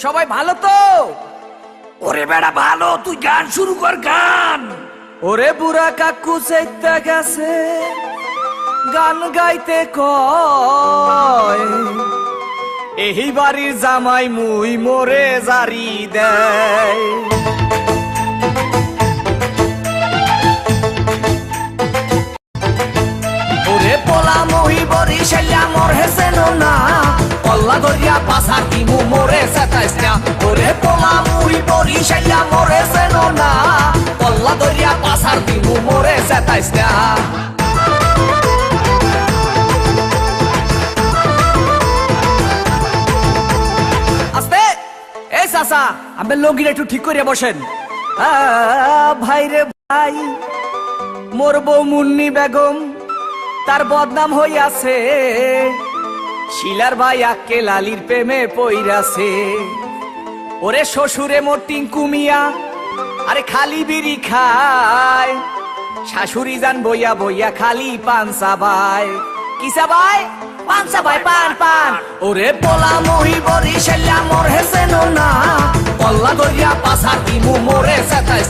সবাই ভালো তো? ওরে বেড়া ভালো তুই গান শুরু কর গান। ওরে বুড়া কাকু চাইতে গেছে গান গাইতে কয়। এই বাড়ির জামাই মুই মোরে জারি দেয়। ওরে পোলা মহি বরি শাইয়া মোর হেসেন না। কল্লা দরিয়া পাসার দিমু মোরে সেতাইস না আমি লঙ্গিটা একটু ঠিক করে বসেন। ভাই রে ভাই, মোর বউ মুন্নি বেগম, তার বদনাম হইয়াছে। শিলার ভাই আক্কে লালির প্রেমে পইরাছে। ওরে শ্বশুরে মোর টিঙ্কু মিয়া আরে খালি বিড়ি খায়। শাশুড়ি যান বইয়া বইয়া খালি পান সাবাই কি সাবাই পান সাবাই পান পান। ওরে পোলা মহি বরি শাল্লা মোর হেসেন না। পল্লা দরিয়া পাসার দিমু, মোরে সেতাইস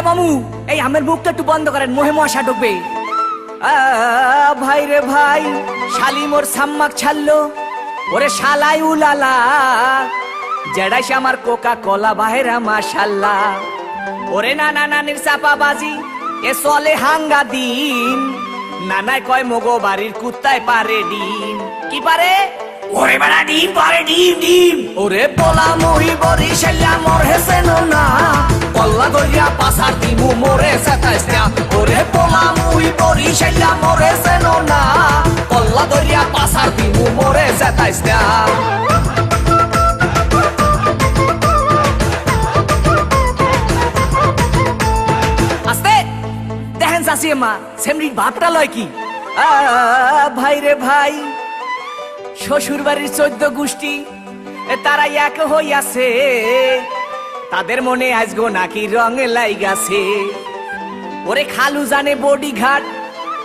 এ মামু, এই আমের মুখটা একটু বন্ধ করেন, মোহে মশা ঢুকবে। ভাই রে ভাই, শালি মোর সাম্মাক ছাড়লো। ওরে শালাই উলালা, জেডাই আমার কোকা কলা বাহেরা মাশাল্লা। ওরে নানা নানির চাপা বাজি এ চলে হাঙ্গা দিন। নানায় কয়, মগো বাড়ির কুত্তায় পারে ডিম। কি পারে? ওরে বেড়া, ডিম পারে, ডিম ডিম। ওরে পোলা মহি বরি শাল্লা মোর হেসেন না আস্তে, দেখেন চাষি মা সেমরির ভাবটা লয় কি? ভাই রে ভাই শ্বশুর বাড়ির চোদ্দ গোষ্ঠী তারা এক হইয়াছে। তাদের মনে আজগো নাকি রঙে লাইগাছে। ওরে খালু জানে বডি ঘাট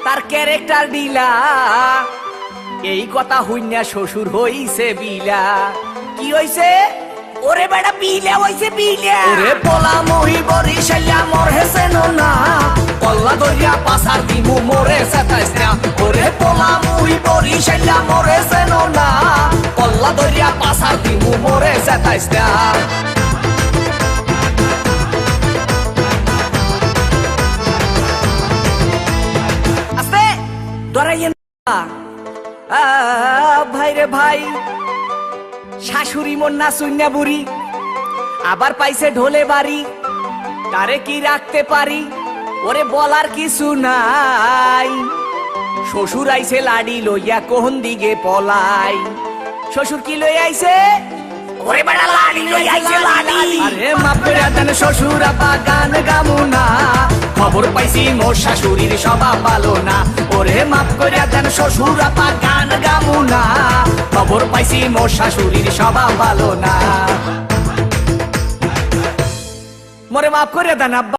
তার ক্যারেক্টার ডিলা এই কথা হইনা শ্বশুর হইছে বিলা। কি হইছে? ওরে বেড়া বিলা হইছে বিলে। ওরে পোলা মহি বরি শাল্লা মোর হেসেন না কল্লা দরিয়া পাসার দিমু মোরে সেতাইস না। ওরে পোলা মহি বরি শাল্লা মোর হেসেন না কল্লা দরিয়া পাসার দিমু মোরে সেতাইস না। আস্তে ডরাইয়েন না। আ, ভাই রে ভাই শাশুড়ি মন না সুন্যা বুড়ি আবার পাইছে ঢোলে বাড়ি তারে কি রাখতে পারি ওরে বলার কিছু নাই। শ্বশুর আইছে লাডি লইয়া কোহন দিকে পলাই। শ্বশুর কি লই আইছে? ওরে বেড়া লালি লই আইছে লালি আরে মাপ করে দেন শ্বশুর আপা গান পাইছি মোর শাশুড়ির সবা ভালো না। ওরে মাপ করে দেন শ্বশুর আপা, গান গামু না। খবর পাইছি মোর শাশুড়ির সবা ভালো না। মোরে মাফ করে দেন আব্বা।